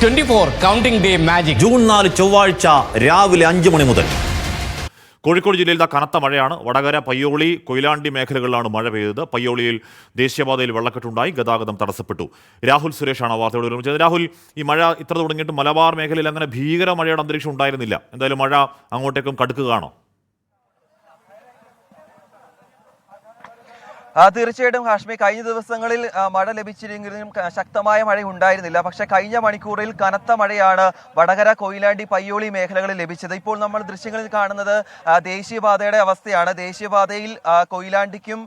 Twenty four counting day magic. June നാല് ചൊവ്വാഴ്ച രാവിലെ അഞ്ച് മണി മുതൽ. കോഴിക്കോട് ജില്ലയിൽ കനത്ത മഴയാണ്. വടകര പയ്യോളി കൊയിലാണ്ടി മേഖലകളിലാണ് മഴ പെയ്തത്. പയ്യോളിയിൽ ദേശീയപാതയിൽ വെള്ളക്കെട്ടുണ്ടായി ഗതാഗതം തടസ്സപ്പെട്ടു. രാഹുൽ സുരേഷാണ് വാർത്തയോട് നിർമ്മിച്ചത് രാഹുൽ ഈ മഴ ഇത്ര തുടങ്ങിയിട്ട് മലബാർ മേഖലയിൽ അങ്ങനെ ഭീകര മഴയുടെ അന്തരീക്ഷം ഉണ്ടായിരുന്നില്ല. എന്തായാലും മഴ അങ്ങോട്ടേക്കും കടുക്കുകയാണോ? തീർച്ചയായിട്ടും ഹാഷ്മി കഴിഞ്ഞ ദിവസങ്ങളിൽ മഴ ലഭിച്ചിരുന്നെങ്കിലും ശക്തമായ മഴ ഉണ്ടായിരുന്നില്ല പക്ഷെ കഴിഞ്ഞ മണിക്കൂറിൽ കനത്ത മഴയാണ് വടകര കൊയിലാണ്ടി പയ്യോളി മേഖലകളിൽ ലഭിച്ചത്. ഇപ്പോൾ നമ്മൾ ദൃശ്യങ്ങളിൽ കാണുന്നത് ദേശീയപാതയുടെ അവസ്ഥയാണ്. ദേശീയപാതയിൽ കൊയിലാണ്ടിക്കും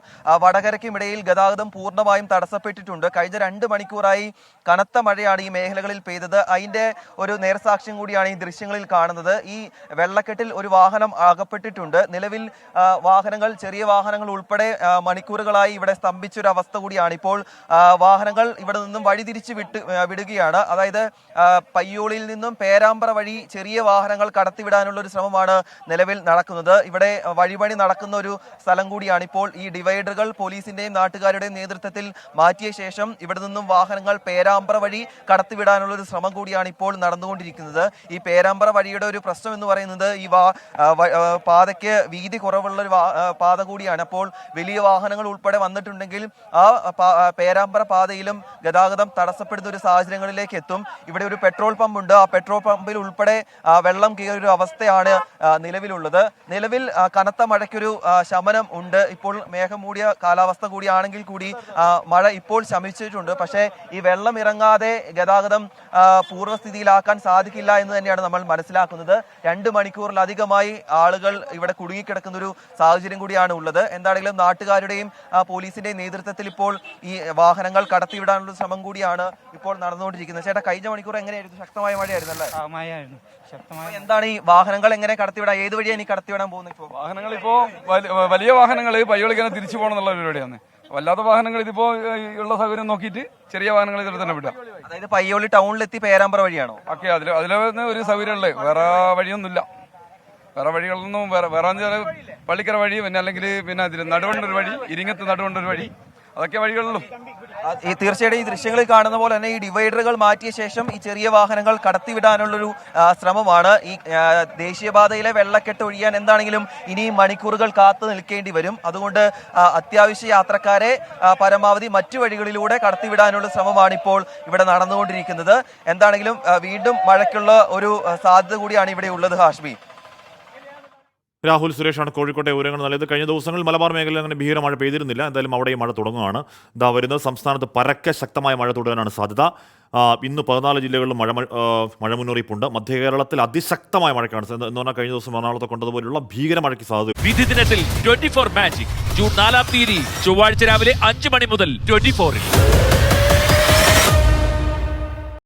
വടകരയ്ക്കും ഇടയിൽ ഗതാഗതം പൂർണമായും തടസ്സപ്പെട്ടിട്ടുണ്ട്. കഴിഞ്ഞ രണ്ട് മണിക്കൂറായി കനത്ത മഴയാണ് ഈ മേഖലകളിൽ പെയ്തത്. അതിന്റെ ഒരു നേർസാക്ഷ്യം കൂടിയാണ് ഈ ദൃശ്യങ്ങളിൽ കാണുന്നത്. ഈ വെള്ളക്കെട്ടിൽ ഒരു വാഹനം അകപ്പെട്ടിട്ടുണ്ട്. നിലവിൽ വാഹനങ്ങൾ ചെറിയ വാഹനങ്ങൾ ഉൾപ്പെടെ ആ, മണിക്കൂറുകളായി ഇവിടെ സ്തംഭിച്ച ഒരു അവസ്ഥ കൂടിയാണ്. ഇപ്പോൾ വാഹനങ്ങൾ ഇവിടെ നിന്നും വഴിതിരിച്ച് വിട്ട് വിടുകയാണ്. അതായത് പയ്യോളിയിൽ നിന്നും പേരാമ്പ്ര വഴി ചെറിയ വാഹനങ്ങൾ കടത്തിവിടാനുള്ള ഒരു ശ്രമമാണ് നിലവിൽ നടക്കുന്നത്. ഇവിടെ വഴിപണി നടക്കുന്ന ഒരു സ്ഥലം കൂടിയാണ്. ഇപ്പോൾ ഈ ഡിവൈഡറുകൾ പോലീസിന്റെയും നാട്ടുകാരുടെയും നേതൃത്വത്തിൽ മാറ്റിയ ശേഷം ഇവിടെ നിന്നും വാഹനങ്ങൾ പേരാമ്പ്ര വഴി കടത്തിവിടാനുള്ള ഒരു ശ്രമം കൂടിയാണ് ഇപ്പോൾ നടന്നുകൊണ്ടിരിക്കുന്നത്. ഈ പേരാമ്പ്ര വഴിയുടെ ഒരു പ്രശ്നം എന്ന് പറയുന്നത് ഈ വാ പാതയ്ക്ക് വീതി കുറവുള്ള ഒരു പാത കൂടിയാണ്. അപ്പോൾ വലിയ വാഹനങ്ങൾ ഉൾപ്പെടെ വന്നിട്ടുണ്ടെങ്കിൽ ആ പേരാമ്പ്ര പാതയിലും ഗതാഗതം തടസ്സപ്പെടുന്ന ഒരു സാഹചര്യങ്ങളിലേക്ക് എത്തും. ഇവിടെ ഒരു പെട്രോൾ പമ്പ് ഉണ്ട്. ആ പെട്രോൾ പമ്പിൽ ഉൾപ്പെടെ വെള്ളം കയറിയ ഒരു അവസ്ഥയാണ് നിലവിലുള്ളത്. നിലവിൽ കനത്ത മഴയ്ക്കൊരു ശമനം ഉണ്ട്. ഇപ്പോൾ മേഘം മൂടിയ കാലാവസ്ഥ കൂടിയാണെങ്കിൽ കൂടി മഴ ഇപ്പോൾ ശമിച്ചിട്ടുണ്ട്. പക്ഷേ ഈ വെള്ളം ഇറങ്ങാതെ ഗതാഗതം പൂർവസ്ഥിതിയിലാക്കാൻ സാധിക്കില്ല എന്ന് തന്നെയാണ് നമ്മൾ മനസ്സിലാക്കുന്നത്. രണ്ട് മണിക്കൂറിലധികമായി ആളുകൾ ഇവിടെ കുടുങ്ങിക്കിടക്കുന്ന ഒരു സാഹചര്യം കൂടിയാണ് ഉള്ളത്. എന്താണെങ്കിലും നാട്ടുകാരുടെയും ആ, പോലീസിന്റെയും നേതൃത്വത്തിൽ ഇപ്പോൾ ഈ വാഹനങ്ങൾ കടത്തിവിടാനുള്ള ശ്രമം കൂടിയാണ് ഇപ്പോൾ നടന്നുകൊണ്ടിരിക്കുന്നത്. ചേട്ടാ കഴിഞ്ഞ മണിക്കൂർ എങ്ങനെയായിരുന്നു? ശക്തമായ മഴയായിരുന്നു അല്ലേ? മഴയായിരുന്നു. ശക്തമായ എന്താണ് ഈ വാഹനങ്ങൾ എങ്ങനെ കടത്തിവിടാ? ഏത് വഴിയാണ് ഈ കടത്തിവിടാൻ പോകുന്നത് ഇപ്പോൾ? വാഹനങ്ങൾ ഇപ്പോ വലിയ വാഹനങ്ങൾ പയ്യോളിക്കാനെ തിരിച്ചു പോകണം എന്നുള്ള പരിപാടിയാണ്. വല്ലാത്ത വാഹനങ്ങൾ ഇതിപ്പോ ഉള്ള സൗകര്യം നോക്കിയിട്ട് ചെറിയ വാഹനങ്ങൾ ഇതിൽ തന്നെ വിടാം അതായത് പയ്യോളി ടൗണിലെത്തി പേരാമ്പ്ര വഴിയാണോ? ഓക്കെ അതിൽ അതിലെ ഒരു സൗകര്യമുള്ളത് വേറെ വഴിയൊന്നുമില്ല. വേറെ വഴികളൊന്നും വേറെ വേറെ പള്ളിക്കര വഴി പിന്നെ അല്ലെങ്കിൽ പിന്നെ നടുവണ്ടൊരു വഴി ഇരിങ്ങത്ത് നടുവണ്ടൊരു വഴി അതൊക്കെ വഴികളുള്ളൂ. ഈ തീർച്ചയായിട്ടും ഈ ദൃശ്യങ്ങളിൽ കാണുന്ന പോലെ തന്നെ ഈ ഡിവൈഡറുകൾ മാറ്റിയ ശേഷം ഈ ചെറിയ വാഹനങ്ങൾ കടത്തിവിടാനുള്ളൊരു ശ്രമമാണ്. ഈ ദേശീയപാതയിലെ വെള്ളക്കെട്ട് ഒഴിയാൻ എന്താണെങ്കിലും ഇനി മണിക്കൂറുകൾ കാത്തു നിൽക്കേണ്ടി വരും. അതുകൊണ്ട് അത്യാവശ്യ യാത്രക്കാരെ പരമാവധി മറ്റു വഴികളിലൂടെ കടത്തിവിടാനുള്ള ശ്രമമാണ് ഇപ്പോൾ ഇവിടെ നടന്നുകൊണ്ടിരിക്കുന്നത്. എന്താണെങ്കിലും വീണ്ടും മഴയ്ക്കുള്ള ഒരു സാധ്യത കൂടിയാണ് ഇവിടെ ഉള്ളത് ഹാഷ്മി. രാഹുൽ സുരേഷാണ് കോഴിക്കോട്ടെ വിവരങ്ങൾ നൽകിയത്. കഴിഞ്ഞ ദിവസങ്ങളിൽ മലബാർ മേഖലയിൽ അങ്ങനെ ഭീകര മഴ പെയ്തിരുന്നില്ല. എന്തായാലും അവിടെ ഈ മഴ തുടങ്ങുകയാണ്. ഇതാ വരുന്നത് സംസ്ഥാനത്ത് പരക്കെ ശക്തമായ മഴ തുടരാനാണ് സാധ്യത. ഇന്ന് പതിനാല് ജില്ലകളിലും മഴ മഴ മുന്നറിയിപ്പുണ്ട്. മധ്യ കേരളത്തിൽ അതിശക്തമായ മഴയ്ക്കാണ് എന്ന് പറഞ്ഞാൽ കഴിഞ്ഞ ദിവസം എറണാകുളത്ത് കൊണ്ടതുപോലുള്ള ഭീകര മഴയ്ക്ക് സാധ്യത. വിധി ദിനത്തിൽ ട്വന്റി ഫോർ മാജിക് ജൂൺ നാലാം തീയതി ചൊവ്വാഴ്ച രാവിലെ അഞ്ച് മണി മുതൽ ട്വന്റി ഫോറിൽ